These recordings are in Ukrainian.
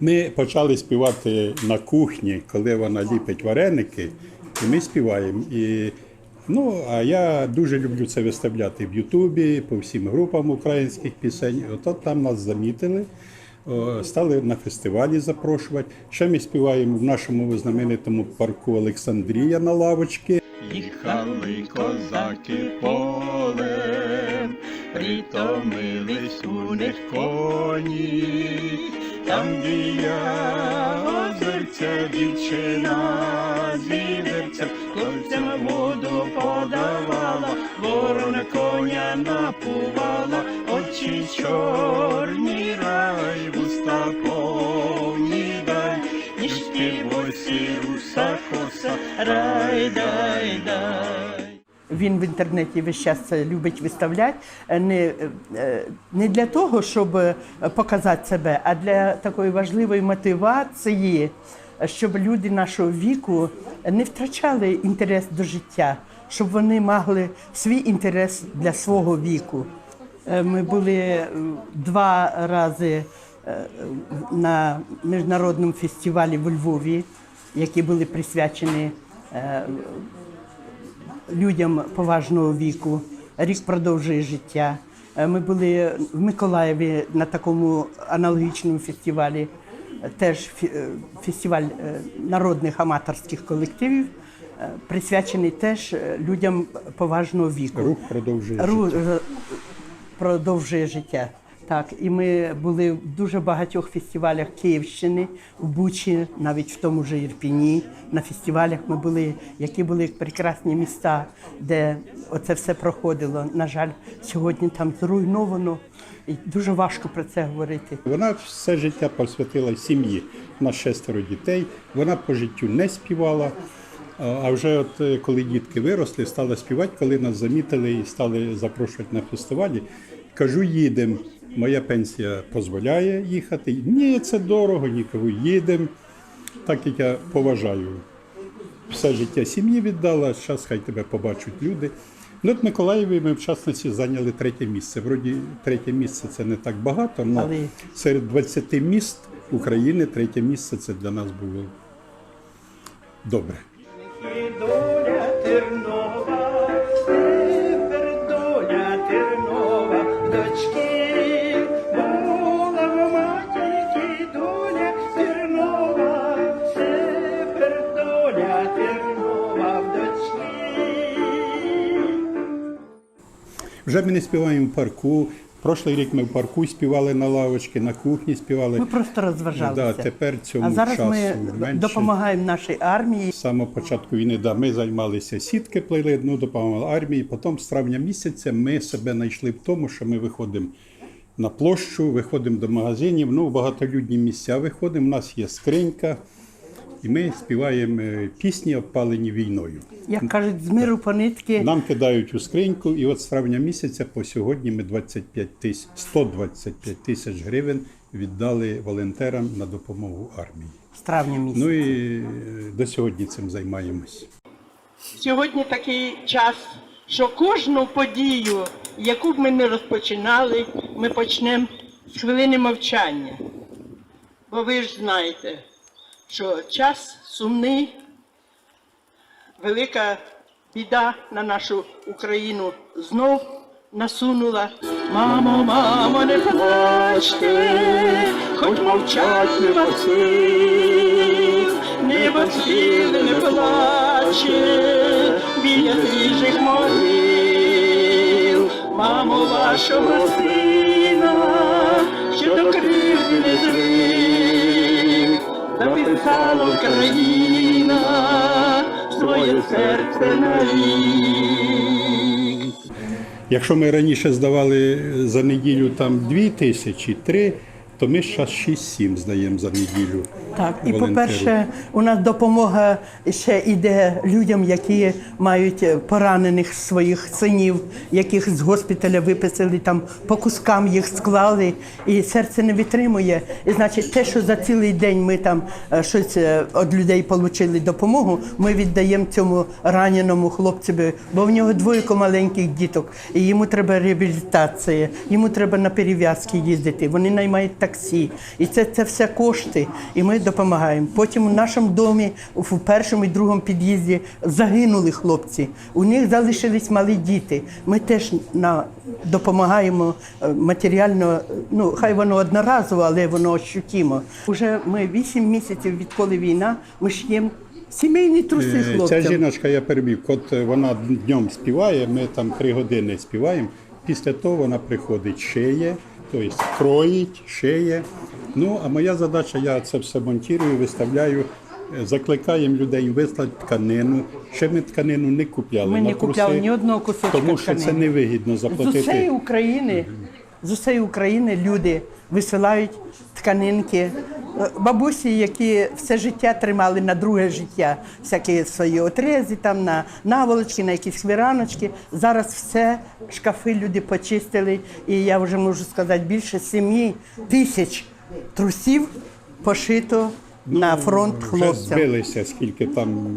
Ми почали співати на кухні, коли вона ліпить вареники, і ми співаємо. І, ну, а я дуже люблю це виставляти в Ютубі, по всім групам українських пісень. Ото там нас замітили, стали на фестивалі запрошувати. Ще ми співаємо в нашому знаменитому парку Олександрія на лавочці. Їхали козаки полем, притомились у них коні, там біля озерця дівчина з відерцем, хлопцям воду подавала, ворона коня напувала, очі чорні рай, вуста повні дай, ніж співосі руса коса, рай дай дай. Він в інтернеті весь час це любить виставляти е, не, е, не для того, щоб е, показати себе, а для такої важливої мотивації, щоб люди нашого віку не втрачали інтерес до життя, щоб вони мали свій інтерес для свого віку. Ми були два рази на міжнародному фестивалі в Львові, які були присвячені людям поважного віку. Рік продовжує життя. Е, Ми були в Миколаєві на такому аналогічному фестивалі, теж е, фестиваль е, народних аматорських колективів, присвячений теж людям поважного віку. Рух продовжує. Ру- життя. продовжує життя. Так, і ми були в дуже багатьох фестивалях Київщини, в Бучі, навіть в тому же Ірпіні. На фестивалях ми були, які були прекрасні міста, де оце все проходило. На жаль, сьогодні там зруйновано, і дуже важко про це говорити. Вона все життя посвятила сім'ї. У нас шестеро дітей. Вона по життю не співала. А а вже от е, коли дітки виросли, стала співати, коли нас замітили і стали запрошувати на фестивалі. Кажу, їдемо. Моя пенсія дозволяє їхати. Ні, це дорого, нікого їдемо. Так як я поважаю все життя сім'ї віддала, зараз хай тебе побачать люди. Ну, от Миколаєві ми в частності зайняли третє місце. Вроді третє місце це не так багато, але Але- серед 20 міст України третє місце це для нас було добре. Вже ми не співаємо в парку. Прошлий рік ми в парку співали на лавочці, на кухні співали. Ми просто розважалися. Да, тепер цьому а зараз часу ми менше. допомагаємо нашій армії. З самого початку війни да, ми займалися сітки, плели, ну, допомагали армії. Потім з травня місяця ми себе знайшли в тому, що ми виходимо на площу, виходимо до магазинів, ну, в багатолюдні місця виходимо, у нас є скринька, і ми співаємо е, пісні, опалені війною. Як кажуть, з миру по нитки. Нам кидають у скриньку, і от з травня місяця по сьогодні ми 25 тисяч, 125 тисяч гривень віддали волонтерам на допомогу армії. з травня місяця. Ну і е, до сьогодні цим займаємось. Сьогодні такий час, що кожну подію, яку б ми не розпочинали, ми почнемо з хвилини мовчання. Бо ви ж знаєте, що час сумний, велика біда на нашу Україну знов насунула. Мамо, мамо, не плачте, хоч мовчать нема сил, небо ціле не плаче біля свіжих могил. Мамо вашого сина, що до кривди не звик, записала Україна своє серце на вік. Якщо ми раніше здавали за неділю там дві тисячі, 3, то ми зараз 6-7 здаємо за неділю. Так, і по-перше, у нас допомога ще йде людям, які мають поранених своїх синів, яких з госпіталя виписали, там по кускам їх склали, і серце не витримує. І значить, те, що за цілий день ми там е, щось е, від людей отримали допомогу, ми віддаємо цьому раненому хлопцеві, бо в нього двойко маленьких діток, і йому треба реабілітація, йому треба на перев'язки їздити. Вони наймають таксі. І це, це все кошти. І ми допомагаємо. Потім у нашому домі, в першому і другому під'їзді, загинули хлопці. У них залишились малі діти. Ми теж на, допомагаємо е, матеріально. Ну, хай воно одноразово, але воно ощутимо. Уже ми вісім місяців, відколи війна, ми ш'ємо сімейні труси Е, Ця жіночка, я перебив, от вона днем співає, ми там три години співаємо. Після того вона приходить, шиє, тобто кроїть, шиє. Ну, а моя задача, я це все монтую, виставляю, закликаємо людей вислати тканину. Ще ми тканину не купляли. Ми не купляли ні одного кусочка Тому що це невигідно невигідно З усієї заплатити. України, з усієї України люди висилають тканинки. Е, Бабусі, які все життя тримали на друге життя, всякі свої отрези, там на наволочки, на якісь хвіраночки. Зараз все шкафи люди почистили, і я вже можу сказати, більше 7 тисяч трусів пошито на фронт Вже збилися, скільки там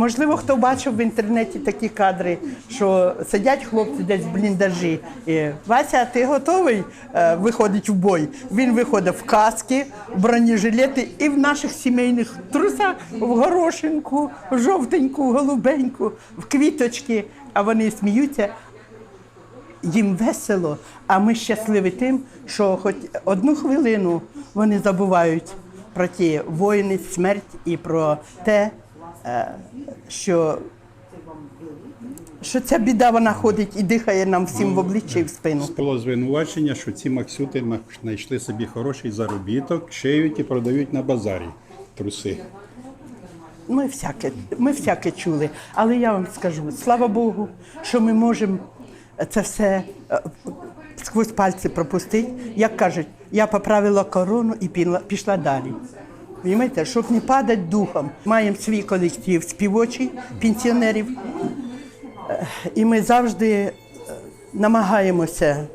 Можливо, хто бачив в інтернеті такі кадри, що сидять хлопці десь в бліндажі. І, Вася, ти готовий е, виходить в бой? Він виходить в каски, в бронежилети і в наших сімейних трусах, в горошинку, в жовтеньку, голубеньку, в квіточки. А вони сміються. Їм весело, а ми щасливі тим, що хоч одну хвилину вони забувають про ті воїни, смерть і про те, що, що ця біда вона ходить і дихає нам всім в обличчя і в спину. було звинувачення, що ці максюти знайшли собі хороший заробіток, шиють і продають на базарі труси. Ми всяке, ми всяке чули. Але я вам скажу, слава Богу, що ми можемо це все е, сквозь пальці пропустити. Як кажуть, я поправила корону і пішла далі. Розумієте, щоб не падати духом. Маємо свій колектив співочий пенсіонерів. І ми завжди е, намагаємося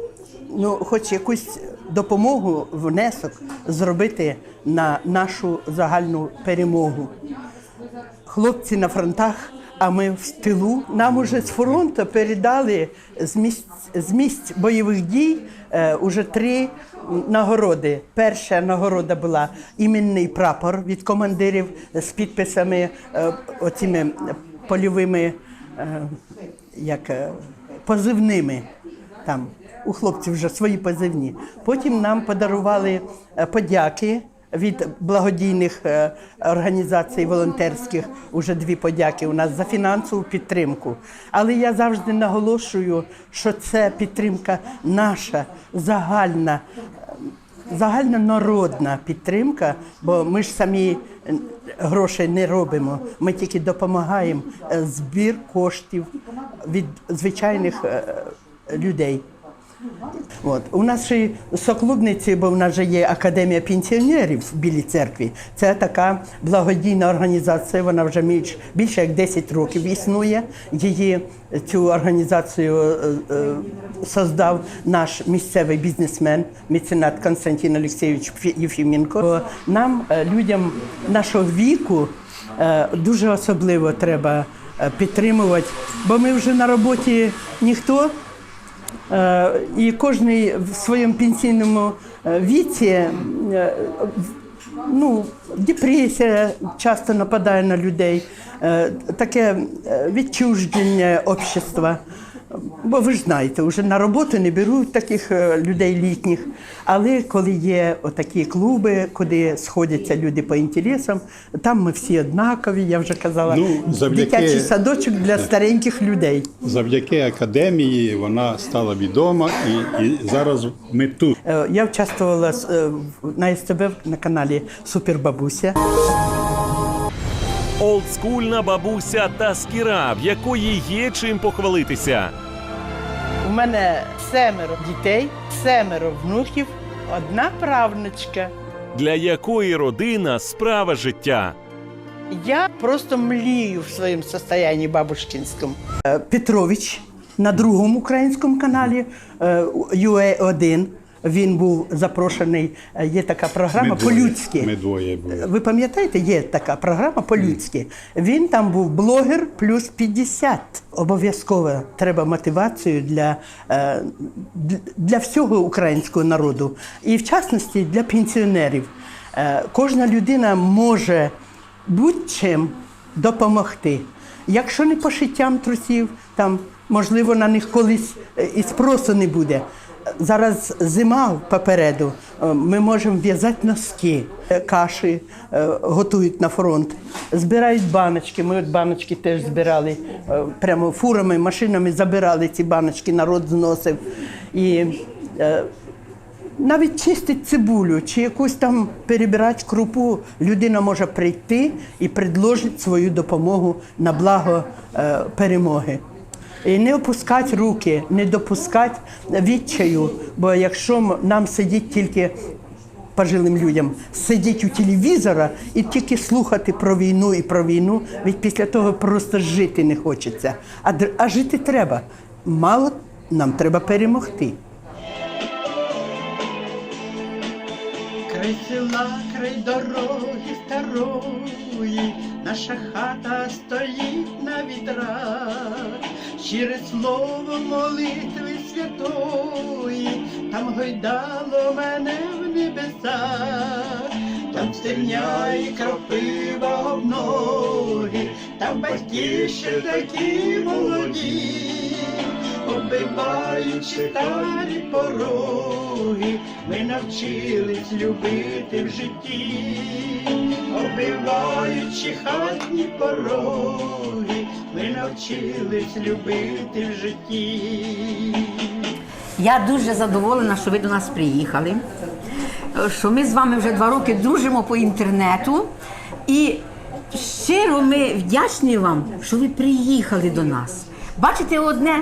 ну, хоч якусь допомогу, внесок зробити на нашу загальну перемогу хлопці на фронтах, а ми в тилу. Нам уже з фронту передали з місць, з місць бойових дій е, уже три нагороди. Перша нагорода була іменний прапор від командирів з підписами е, оціми польовими е, як, е, позивними. Там у хлопців вже свої позивні. Потім нам подарували е, подяки від благодійних е, організацій волонтерських. Уже дві подяки у нас за фінансову підтримку. Але я завжди наголошую, що це підтримка наша загальна. Загальнонародна підтримка, бо ми ж самі грошей не робимо. Ми тільки допомагаємо е, збір коштів від звичайних е, людей. От. У нас ще й соклубниці, бо в нас же є академія пенсіонерів в Білій церкві. Це така благодійна організація. Вона вже більш, більше як 10 років існує. Її цю організацію е, е, создав наш місцевий бізнесмен, меценат Константин Олексійович Фі- Єфіменко. Нам, е, людям нашого віку, е, дуже особливо треба е, підтримувати, бо ми вже на роботі ніхто. Е, І кожен в своєму пенсійному е, віці, е, ну, депресія часто нападає на людей, таке відчуження общества. Бо ви ж знаєте, вже на роботу не беруть таких е, людей літніх. Але коли є отакі клуби, куди сходяться люди по інтересам, там ми всі однакові, я вже казала, Ну, завдяки- дитячий садочок для стареньких людей. Завдяки академії вона стала відома, і, і зараз ми тут. Е, Я участвувала е, на СТБ на каналі Супербабуся. Олдскульна бабуся Таскіра, в якої є чим похвалитися. Мене семеро дітей, семеро внуків, одна правнучка. для якої родина справа життя. Я просто млію в своєму состоянні бабушкінському. Е, Петрович на другому українському каналі е, UA1. Він був запрошений. е, Є така програма по-людськи. Ми двоє були. Ви пам'ятаєте, є така програма по-людськи. Він там був блогер плюс 50. Обов'язково треба мотивацію для, е, для всього українського народу, і в частності для пенсіонерів. Е, Кожна людина може будь-чим допомогти. Якщо не пошиттям трусів, там можливо на них колись і спросу не буде. Зараз зима попереду. е, Ми можемо в'язати носки, е, каші е, готують на фронт, збирають баночки. Ми от баночки теж збирали прямо фурами, машинами забирали ці баночки, народ зносив. І навіть чистить цибулю чи якусь там перебирати крупу, людина може прийти і предложить свою допомогу на благо перемоги. І не опускати руки, не допускати відчаю, бо якщо нам сидіть тільки пожилим людям, сидіти у телевізора і тільки слухати про війну і про війну, від після того просто жити не хочеться. А, а жити треба. Мало нам треба перемогти. Край села, край дороги старої, наша хата стоїть на вітрах, щире слово молитви святої, там гойдало мене в небесах, там стерня кропива об ноги, там батьки ще такі молоді оббиваючи старі пороги, ми навчились любити в житті, оббиваючи хатні пороги, ми навчились любити в житті. Я дуже задоволена, що ви до нас приїхали, що ми з вами вже два роки дружимо по інтернету. І щиро ми вдячні вам, що ви приїхали до нас. Бачите одне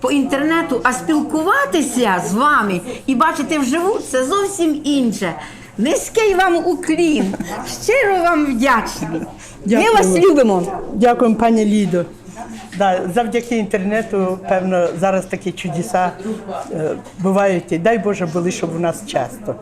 по інтернету, а спілкуватися з вами і бачити вживу це зовсім інше. Низький вам уклін. Щиро вам вдячні. Ми вас любимо. Дякуємо, пані Лідо. Да, завдяки інтернету, певно, зараз такі чудеса е, бувають. І дай Боже були, щоб у нас часто.